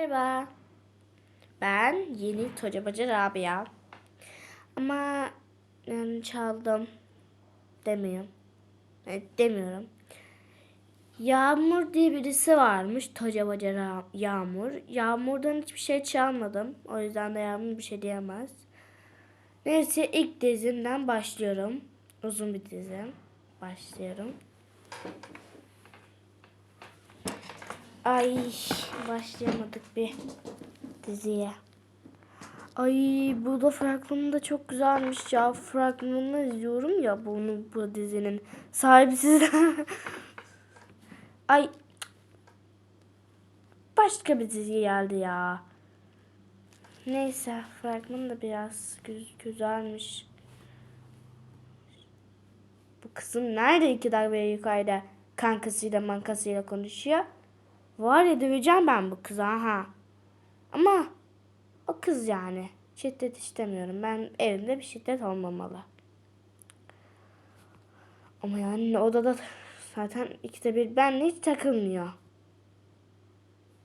Merhaba. Ben yeni Tocabacı Rabia. Ama yani çaldım demiyorum. Evet, demiyorum. Yağmur diye birisi varmış. Tocabacı Ra- Yağmur. Yağmurdan hiçbir şey çalmadım. O yüzden de Yağmur bir şey diyemez. Neyse ilk dizimden başlıyorum. Uzun bir dizi. Başlıyorum. Ay başlayamadık bir diziye. Ay bu da fragmanı da çok güzelmiş ya. Fragmanını izliyorum ya bunu bu dizinin sahipsiz. Ay başka bir dizi geldi ya. Neyse fragman da biraz gü- güzelmiş. Bu kızım nerede iki dakika yukarıda kankasıyla mankasıyla konuşuyor? Var ya döveceğim ben bu kıza ha. Ama o kız yani. Şiddet istemiyorum. Ben evimde bir şiddet olmamalı. Ama yani odada zaten ikide bir benle hiç takılmıyor.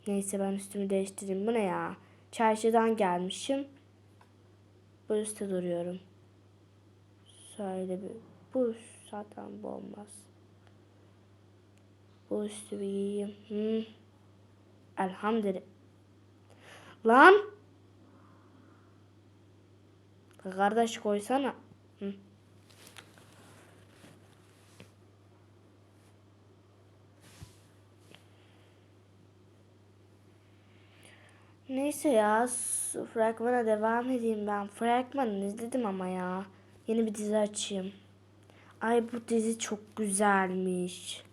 Neyse ben üstümü değiştireyim. Bu ne ya? Çarşıdan gelmişim. Bu üstte duruyorum. Şöyle bir. Bu zaten bu olmaz. Bu üstü bir giyeyim. Hı. Elhamdülillah. Lan. Kardeş koysana. Hı. Neyse ya fragmana devam edeyim ben. Fragmanını izledim ama ya. Yeni bir dizi açayım. Ay bu dizi çok güzelmiş.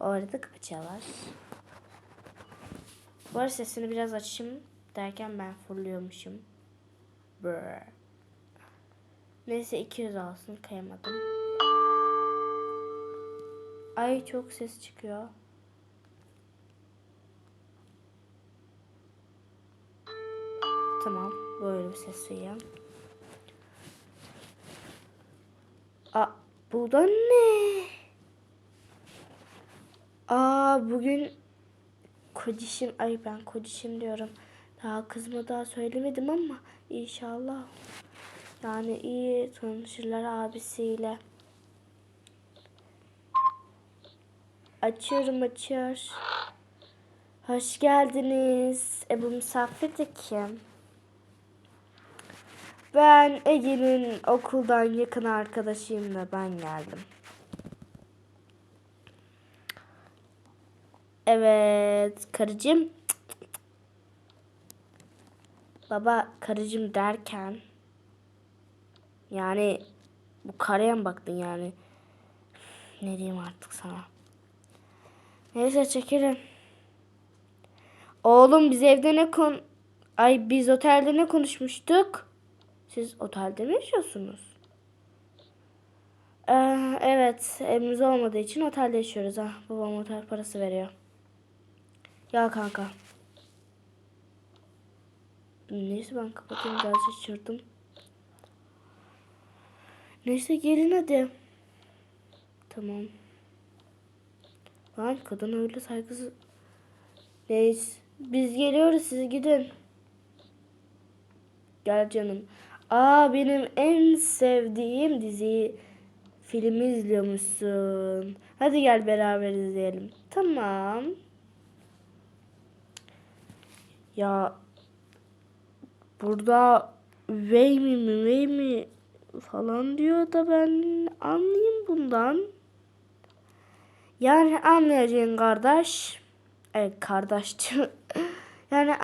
O arada kaçalar. Bu arada sesini biraz açayım derken ben fırlıyormuşum. Brr. Neyse 200 alsın kıyamadım. Ay çok ses çıkıyor. Tamam böyle bir ses duyuyorum. Aa bu da ne? Aa bugün Kocişim, ay ben kocişim diyorum. Daha kızma daha söylemedim ama inşallah. Yani iyi tanışırlar abisiyle. Açıyorum açıyor. Hoş geldiniz. E bu misafir de kim? Ben Ege'nin okuldan yakın arkadaşıyım da ben geldim. Evet karıcığım. Baba karıcığım derken yani bu karaya mı baktın yani? Ne diyeyim artık sana? Neyse çekilin. Oğlum biz evde ne kon... Ay biz otelde ne konuşmuştuk? Siz otelde mi yaşıyorsunuz? Ee, evet evimiz olmadığı için otelde yaşıyoruz ha. Babam otel parası veriyor. Ya kanka. Neyse ben kapatayım daha şaşırdım. Neyse gelin hadi. Tamam. Lan kadın öyle saygısız. Neyse biz geliyoruz siz gidin. Gel canım. Aa benim en sevdiğim diziyi filmi izliyormuşsun. Hadi gel beraber izleyelim. Tamam. Ya burada üvey mi müvey mi falan diyor da ben anlayayım bundan. Yani anlayacağın kardeş. Evet kardeşçi. yani